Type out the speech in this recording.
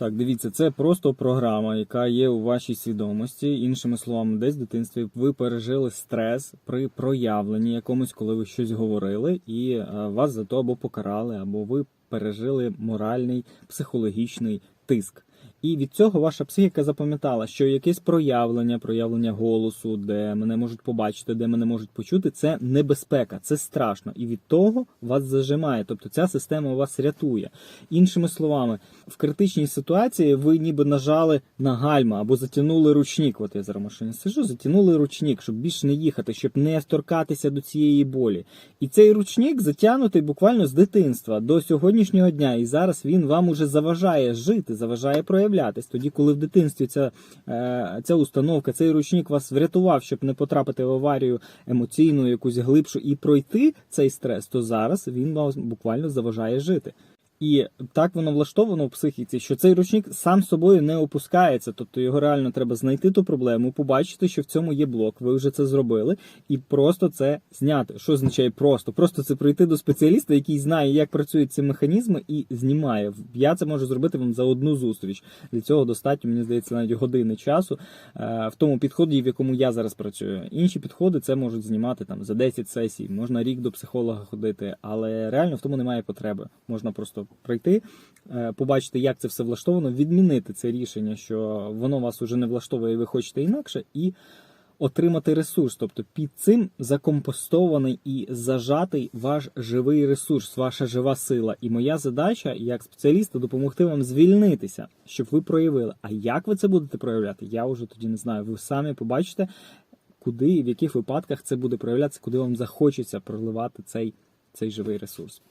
Так, дивіться, це просто програма, яка є у вашій свідомості. Іншими словами, десь в дитинстві ви пережили стрес при проявленні якомусь, коли ви щось говорили, і е, вас за то або покарали, або ви пережили моральний психологічний тиск. І від цього ваша психіка запам'ятала, що якесь проявлення, проявлення голосу, де мене можуть побачити, де мене можуть почути, це небезпека, це страшно. І від того вас зажимає. Тобто ця система вас рятує. Іншими словами, в критичній ситуації ви ніби нажали на гальма або затягнули ручник. От я зараз машині сижу, затягнули ручник, щоб більше не їхати, щоб не вторкатися до цієї болі. І цей ручник затягнутий буквально з дитинства до сьогоднішнього дня. І зараз він вам уже заважає жити, заважає проявлятись. Тоді, коли в дитинстві ця, е, ця установка, цей ручник вас врятував, щоб не потрапити в аварію емоційну, якусь глибшу і пройти цей стрес, то зараз він вам буквально заважає жити. І так воно влаштовано в психіці, що цей ручник сам собою не опускається. Тобто його реально треба знайти ту проблему, побачити, що в цьому є блок. Ви вже це зробили, і просто це зняти. Що означає просто? Просто це прийти до спеціаліста, який знає, як працюють ці механізми, і знімає. Я це можу зробити вам за одну зустріч. Для цього достатньо, мені здається, навіть години часу е, в тому підході, в якому я зараз працюю. Інші підходи це можуть знімати там за 10 сесій, можна рік до психолога ходити, але реально в тому немає потреби. Можна просто пройти, е, побачити, як це все влаштовано, відмінити це рішення, що воно вас уже не влаштовує, і ви хочете інакше, і отримати ресурс. Тобто під цим закомпостований і зажатий ваш живий ресурс, ваша жива сила. І моя задача як спеціаліста допомогти вам звільнитися, щоб ви проявили. А як ви це будете проявляти, я вже тоді не знаю. Ви самі побачите, куди і в яких випадках це буде проявлятися, куди вам захочеться проливати цей, цей живий ресурс.